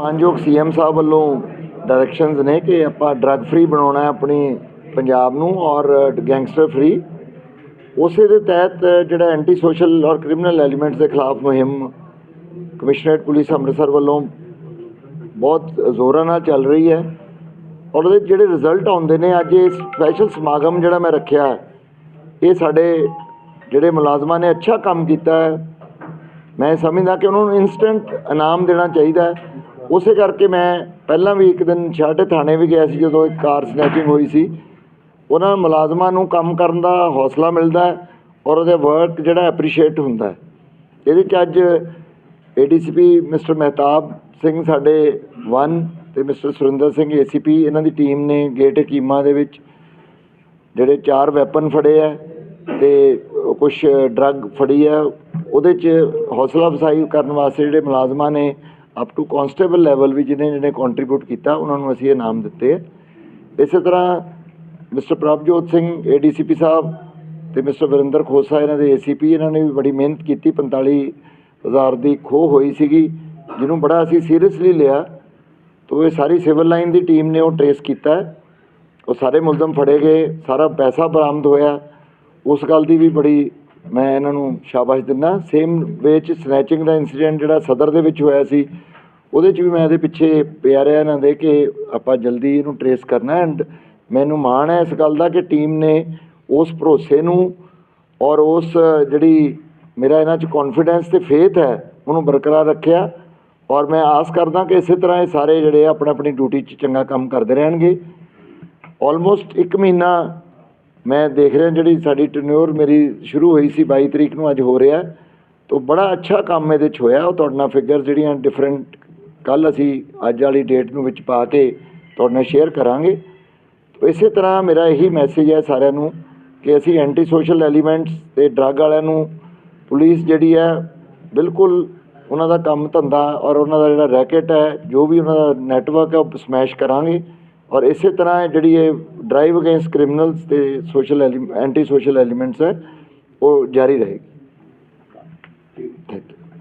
ਮਾਨਯੋਗ ਸੀਐਮ ਸਾਹਿਬ ਵੱਲੋਂ ਡਾਇਰੈਕਸ਼ਨਸ ਨੇ ਕਿ ਆਪਾਂ ਡਰੱਗ ਫ੍ਰੀ ਬਣਾਉਣਾ ਹੈ ਆਪਣੀ ਪੰਜਾਬ ਨੂੰ ਔਰ ਗੈਂਗਸਟਰ ਫ੍ਰੀ ਉਸੇ ਦੇ ਤਹਿਤ ਜਿਹੜਾ ਐਂਟੀ ਸੋਸ਼ਲ ਔਰ ਕ੍ਰਿਮੀਨਲ ਐਲੀਮੈਂਟਸ ਦੇ ਖਿਲਾਫ ਮੁਹਿੰਮ ਕਮਿਸ਼ਨਰੇਟ ਪੁਲਿਸ ਅੰਮ੍ਰਿਤਸਰ ਵੱਲੋਂ ਬਹੁਤ ਜ਼ੋਰਾਂ ਨਾਲ ਚੱਲ ਰਹੀ ਹੈ। ਔਰ ਉਹਦੇ ਜਿਹੜੇ ਰਿਜ਼ਲਟ ਆਉਂਦੇ ਨੇ, ਅੱਜ ਇਹ ਸਪੈਸ਼ਲ ਸਮਾਗਮ ਜਿਹੜਾ ਮੈਂ ਰੱਖਿਆ ਇਹ ਸਾਡੇ ਜਿਹੜੇ ਮੁਲਾਜ਼ਮਾਂ ਨੇ ਅੱਛਾ ਕੰਮ ਕੀਤਾ ਹੈ। ਮੈਂ ਸਮਝਦਾ ਕਿ ਉਹਨਾਂ ਨੂੰ ਇਨਸਟੈਂਟ ਇਨਾਮ ਦੇਣਾ ਚਾਹੀਦਾ ਹੈ। ਉਸੇ ਕਰਕੇ ਮੈਂ ਪਹਿਲਾਂ ਵੀ ਇੱਕ ਦਿਨ ਛਾਟੇ ਥਾਣੇ ਵੀ ਗਿਆ ਸੀ, ਜਦੋਂ ਇੱਕ ਕਾਰ ਸਨੈਚਿੰਗ ਹੋਈ ਸੀ। ਉਹਨਾਂ ਮੁਲਾਜ਼ਮਾਂ ਨੂੰ ਕੰਮ ਕਰਨ ਦਾ ਹੌਸਲਾ ਮਿਲਦਾ ਹੈ ਔਰ ਉਹਦੇ ਵਰਕ ਜਿਹੜਾ ਐਪਰੀਸ਼ੀਏਟ ਹੁੰਦਾ ਇਹਦੇ 'ਚ ਅੱਜ ਏਡੀਸੀਪੀ ਮਿਸਟਰ ਮਹਿਤਾਬ ਸਿੰਘ ਸਾਡੇ 1 ਤੇ ਮਿਸਟਰ ਸੁਰਿੰਦਰ ਸਿੰਘ ਏਸੀਪੀ ਇਹਨਾਂ ਦੀ ਟੀਮ ਨੇ ਗੇਟ ਕੀਮਾ ਦੇ ਵਿੱਚ ਜਿਹੜੇ ਚਾਰ ਵੈਪਨ ਫੜੇ ਆ ਤੇ ਕੁਝ ਡਰੱਗ ਫੜੀ ਆ ਉਹਦੇ 'ਚ ਹੌਸਲਾ ਅਫਜ਼ਾਈ ਕਰਨ ਵਾਸਤੇ ਜਿਹੜੇ ਮੁਲਾਜ਼ਮਾਂ ਨੇ ਅਪ ਟੂ ਕਨਸਟੇਬਲ ਲੈਵਲ ਵੀ ਜਿਹਨੇ ਜਿਹਨੇ ਕੰਟਰੀਬਿਊਟ ਕੀਤਾ, ਉਹਨਾਂ ਨੂੰ ਅਸੀਂ ਇਨਾਮ ਦਿੱਤੇ। ਆ ਇਸੇ ਤਰ੍ਹਾਂ ਮਿਸਟਰ ਪ੍ਰਭਜੋਤ ਸਿੰਘ ਏਡੀਸੀਪੀ ਸਾਹਿਬ ਤੇ ਮਿਸਟਰ ਵਰਿੰਦਰ ਖੋਸਾ, ਇਹਨਾਂ ਦੇ ਏਸੀਪੀ ਇਹਨਾਂ ਨੇ ਵੀ ਬੜੀ ਮਿਹਨਤ ਕੀਤੀ। 45000 ਦੀ ਖੋਹ ਹੋਈ ਸੀਗੀ, ਜਿਹਨੂੰ ਬੜਾ ਅਸੀਂ ਸੀਰੀਅਸਲੀ ਲਿਆ। ਤੋ ਇਹ ਸਾਰੀ ਸਿਵਲ ਲਾਈਨ ਦੀ ਟੀਮ ਨੇ ਉਹ ਟਰੇਸ ਕੀਤਾ। ਉਹ ਸਾਰੇ ਮੁਲਜ਼ਮ ਫੜੇ ਗਏ, ਸਾਰਾ ਪੈਸਾ ਬਰਾਮਦ ਹੋਇਆ। ਉਸ ਗੱਲ ਦੀ ਵੀ ਬੜੀ ਮੈਂ ਇਹਨਾਂ ਨੂੰ ਸ਼ਾਬਾਸ਼ ਦਿੰਦਾ। ਸੇਮ ਵੇ ਚ ਸਨੈਚਿੰਗ ਦਾ ਇਨਸੀਡੈਂਟ ਜਿਹੜਾ ਸਦਰ ਦੇ ਵਿੱਚ ਹੋਇਆ ਸੀ, ਉਹਦੇ ਚ ਵੀ ਮੈਂ ਇਹਦੇ ਪਿੱਛੇ ਪਿਆ ਰਿਹਾ ਇਹਨਾਂ ਦੇ ਕਿ ਆਪਾਂ ਜਲਦੀ ਇਹਨੂੰ ਟਰੇਸ ਕਰਨਾ। ਐਂਡ ਮੈਨੂੰ ਮਾਣ ਹੈ ਇਸ ਗੱਲ ਦਾ ਕਿ ਟੀਮ ਨੇ ਉਸ ਭਰੋਸੇ ਨੂੰ ਔਰ ਉਸ ਜਿਹੜੀ ਮੇਰਾ ਇਹਨਾਂ 'ਚ ਕੌਨਫੀਡੈਂਸ ਤੇ ਫੇਥ ਹੈ, ਉਹਨੂੰ ਬਰਕਰਾਰ ਰੱਖਿਆ। ਔਰ ਮੈਂ ਆਸ ਕਰਦਾ ਕਿ ਇਸੇ ਤਰ੍ਹਾਂ ਇਹ ਸਾਰੇ ਜਿਹੜੇ ਆ ਆਪਣੀ ਆਪਣੀ ਡਿਊਟੀ 'ਚ ਚੰਗਾ ਕੰਮ ਕਰਦੇ ਰਹਿਣਗੇ। ਆਲਮੋਸਟ 1 ਮਹੀਨਾ ਮੈਂ ਦੇਖ ਰਿਹਾ ਜਿਹੜੀ ਸਾਡੀ ਟਨਿਓਰ ਮੇਰੀ ਸ਼ੁਰੂ ਹੋਈ ਸੀ 22 ਤਰੀਕ ਨੂੰ, ਅੱਜ ਹੋ ਰਿਹਾ ਤਾਂ ਬੜਾ ਅੱਛਾ ਕੰਮ ਇਹਦੇ 'ਚ ਹੋਇਆ। ਉਹ ਤੁਹਾਡੇ ਨਾਲ ਫਿਗਰ ਜਿਹੜੀਆਂ ਡਿਫਰੈਂਟ ਕੱਲ ਅਸੀਂ ਅੱਜ ਵਾਲੀ ਡੇਟ ਨੂੰ ਵਿੱਚ ਪਾ ਕੇ ਤੁਹਾਡੇ ਨਾਲ ਸ਼ੇਅਰ ਕਰਾਂਗੇ। ਤੋ ਇਸੇ ਤਰ੍ਹਾਂ ਮੇਰਾ ਇਹੀ ਮੈਸੇਜ ਹੈ ਸਾਰਿਆਂ ਨੂੰ ਕਿ ਅਸੀਂ ਐਂਟੀ ਸੋਸ਼ਲ ਐਲੀਮੈਂਟਸ ਤੇ ਡਰੱਗ ਵਾਲਿਆਂ ਨੂੰ ਪੁਲਿਸ ਜਿਹੜੀ ਹੈ, ਬਿਲਕੁਲ ਉਹਨਾਂ ਦਾ ਕੰਮ ਧੰਦਾ ਔਰ ਉਹਨਾਂ ਦਾ ਜਿਹੜਾ ਰੈਕਟ ਹੈ, ਜੋ ਵੀ ਉਹਨਾਂ ਦਾ ਨੈਟਵਰਕ ਹੈ, ਉਹ ਸਮੈਸ਼ ਕਰਾਂਗੇ। ਔਰ ਇਸੇ ਤਰ੍ਹਾਂ ਇਹ ਜਿਹੜੀ ਇਹ ਡਰਾਈਵ ਅਗੇਂਸਟ ਕ੍ਰਿਮੀਨਲਸ ਤੇ ਸੋਸ਼ਲ ਐਂਟੀ ਸੋਸ਼ਲ ਐਲੀਮੈਂਟਸ ਹੈ ਉਹ ਜਾਰੀ ਰਹੇਗੀ। Thank you